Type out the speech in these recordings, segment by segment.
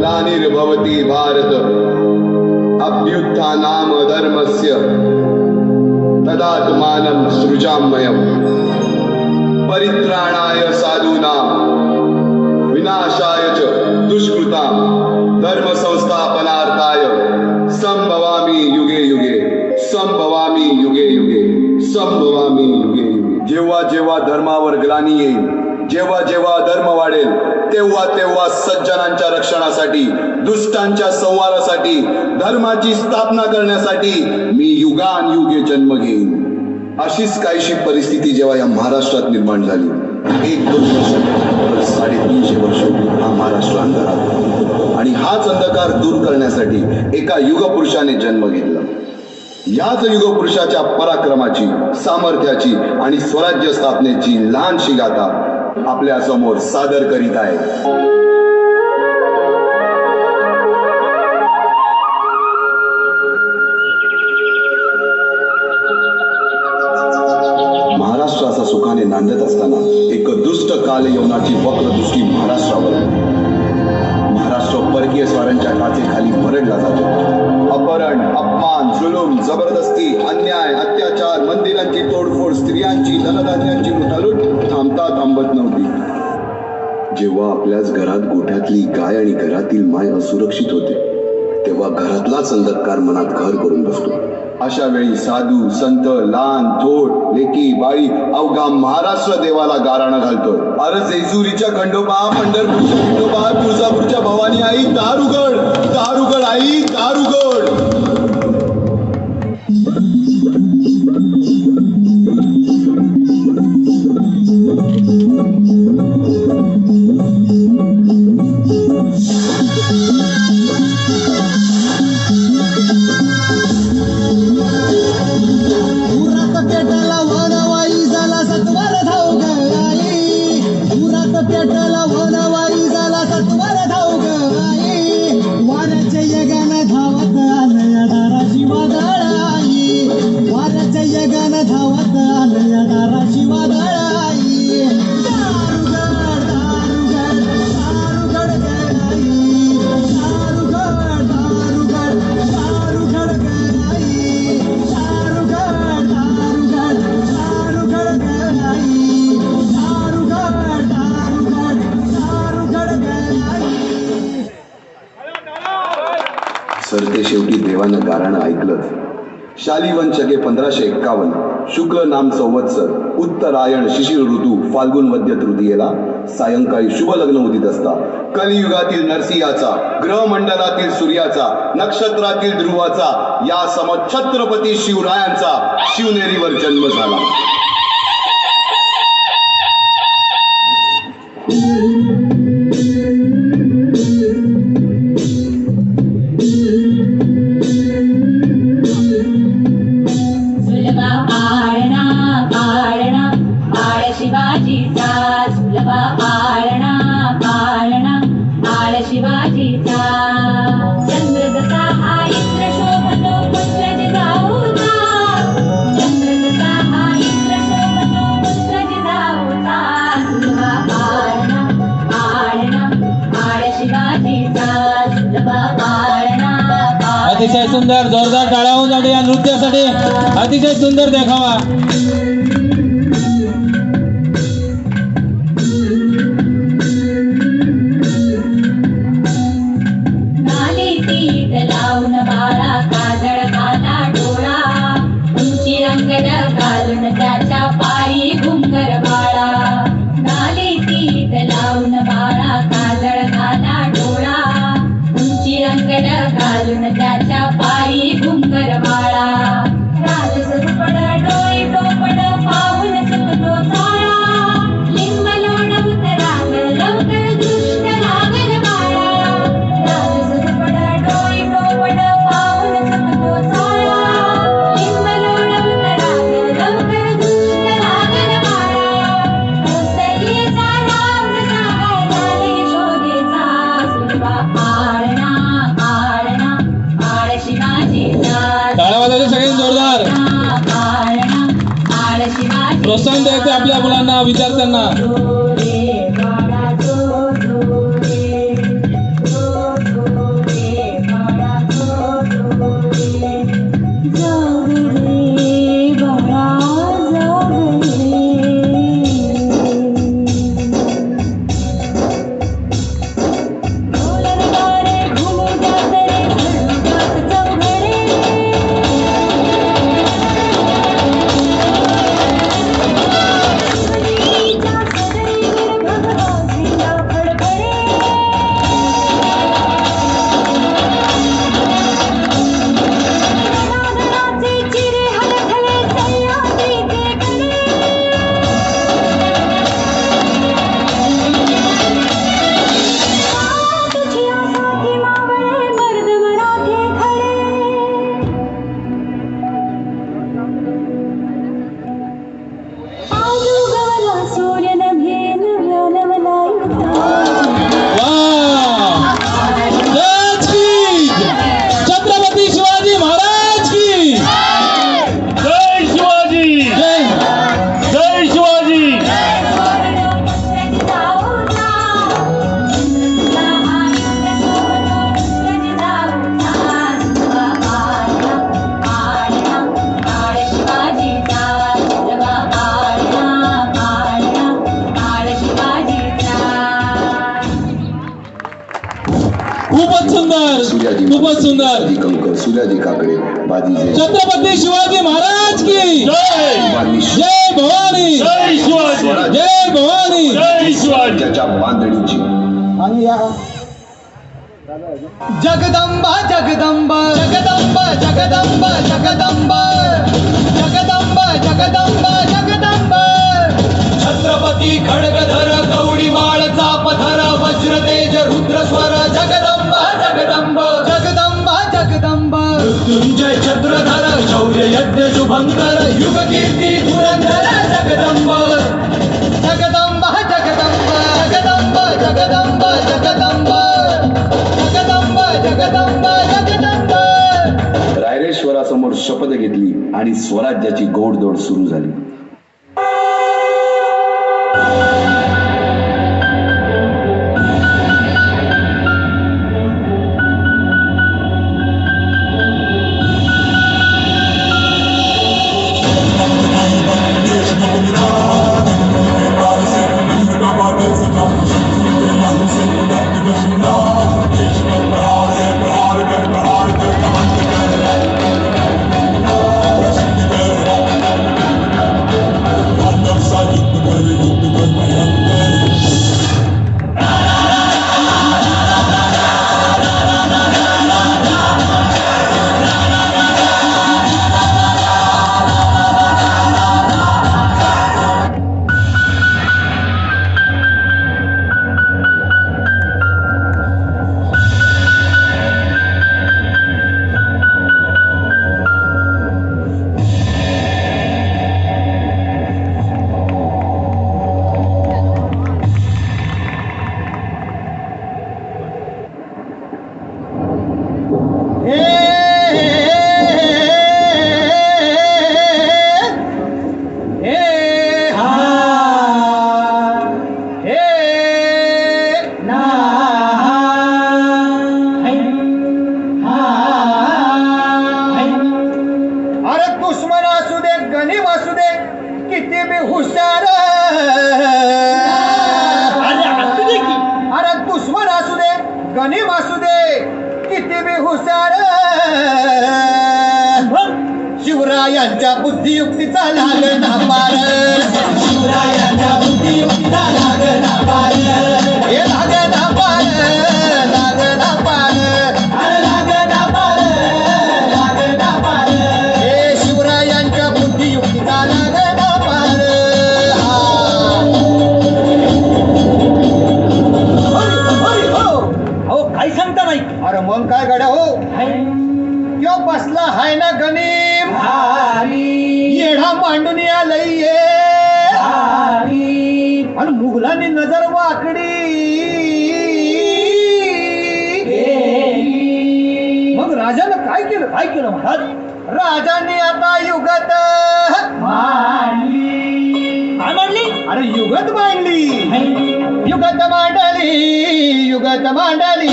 ग्लानिर्भवति भारत। अभ्युत्थानाम धर्मस्य। तदात्मानं सृजाम्यहम् परित्राणाय साधूनां विनाशाय च दुष्कृतां धर्म संस्थापनार्थाय संभवामी युगे युगे। संभवामी युगे युगे। संभवामी युगे युगे। जेव्हा जेव्हा धर्मावर ग्लानी येईल, जेव्हा जेव्हा धर्म वाढेल तेव्हा तेव्हा सज्जनांच्या रक्षणासाठी दुष्टांच्या संवारासाठी धर्माची स्थापना करण्यासाठी मी युगान युगे जन्म घेईन. अशीच काहीशी परिस्थिती जेव्हा या महाराष्ट्रात निर्माण झाली. एक दोन वर्ष साडेतीनशे वर्ष हा महाराष्ट्र अंधारात आणि हाच अंधकार दूर करण्यासाठी एका युगपुरुषाने जन्म घेतला. याच युगपुरुषाच्या पराक्रमाची सामर्थ्याची आणि स्वराज्य स्थापनेची लहानशी गाथा आपल्यासमोर सादर करीत आहे. महाराष्ट्राचा सुखाने नांदत असताना एक दुष्ट काल यवनाची वक्रदृष्टी महाराष्ट्रावर. महाराष्ट्र परकीय स्वारांच्या काचेखाली भरडला जातो. अपहरण अपमान जुलूम जबरदस्ती अन्याय अत्याचार मंदिरांची तोडफोड स्त्रियांची धनधान्यांची जेव्हा आपल्याच घरात गोठ्यातली गाय आणि घरातील माय असुरक्षित होते तेव्हा घरातलाच अंधकार मनात घर करून बसतो. अशा वेळी साधू संत लहान थोर लेकी बाई अवघा महाराष्ट्र देवाला गाराणा घालतोय. अरे जेजुरीच्या खंडोबा पंढरपूरच्या खंडोबा तुळजापूरच्या भवानी आई दारुगड दारुगड आई दारुगड! शालिवन पंधराशे एक्कावन्न. शुक्ल नाम संवत्सर. उत्तरायण शिशिर ऋतू फाल्गुन मध्य तृतीयेला. सायंकाळी शुभ लग्न उदित असता. कलियुगातील नरसिंहाचा ग्रहमंडलातील सूर्याचा नक्षत्रातील ध्रुवाचा या सम छत्रपती शिवरायांचा शिवनेरीवर जन्म झाला. शिवाजीचा सुलभा आळणा आळणा शिवाजीचा हा इंद्र शोभतो जाऊचा हा इंद्र शोभतो जाऊचा शिवाजीचा अतिशय सुंदर जोरदार टाळ्या होऊन जाते या नृत्यासाठी. अतिशय सुंदर देखावा. मुलांना विद्यार्थ्यांना ありがとうございます。खूपच सुंदर. खूपच सुंदर छत्रपती शिवाजी महाराज की. जय. भवानी. जय भवानी. आणि या जगदंबा जगदंबा. जगदंबा जगदंबा जगदंबा. जगदंबा जगदंबा. यज्ञ युग कीर्ती धुरंधर जगदंबा। जगदंबा जगदंबा जगदंबा जगदंबा जगदंबा। जगदंबा जगदंबा जगदंबा। रायरेश्वरासमोर शपथ घेतली आणि स्वराज्याची गोडदोड सुरू झाली. अरे दुश्मन असू दे गणिम असू दे किती बी शिवरायांच्या बुद्धियुक्तीचा लाग ना पार शिवरायांच्या बुद्धियुक्तीचा लाग ना काय केलं महाराज राजाने आता युगत काय मांडली अरे युगत मांडली युगत मांडली युगत मांडली.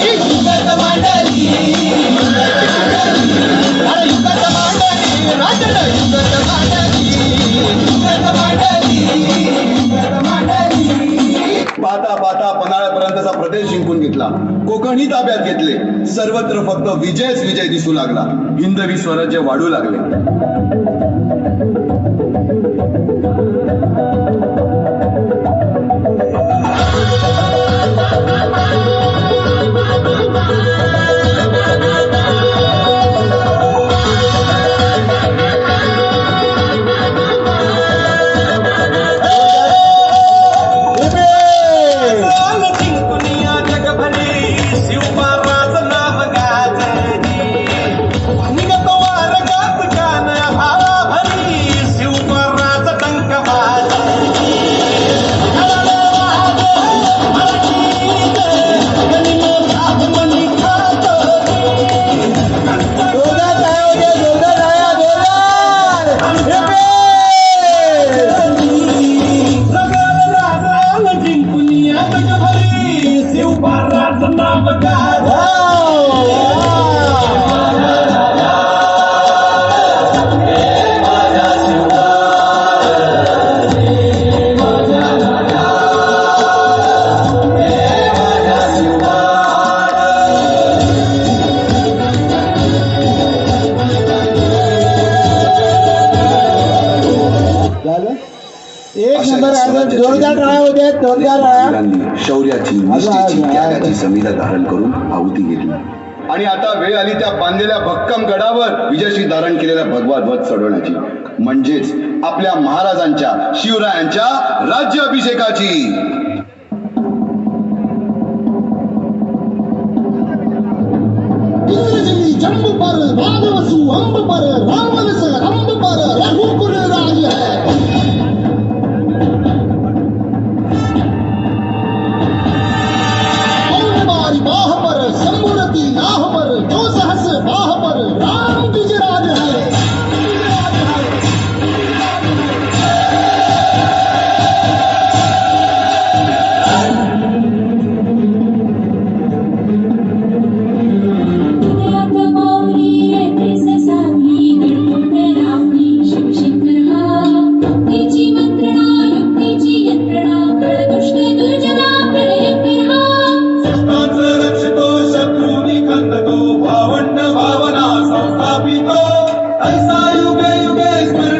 युगत मांडली अरे युगत मांडली राजानं युगत मांडली युगत मांडली. पन्हाळ्यापर्यंतचा प्रदेश जिंकून घेतला. कोकणही ताब्यात घेतले. सर्वत्र फक्त विजयच विजय दिसू लागला. हिंदवी स्वराज्य वाढू लागले. आहुती घेतली. आणि आता वेळ आली त्या बांधलेल्या भक्कम गडावर विजयशी धारण केलेला भगवा ध्वज चढवण्याची. म्हणजेच आपल्या महाराजांच्या शिवरायांच्या राज्याभिषेकाची. ऐसा युगे युगे स्मरण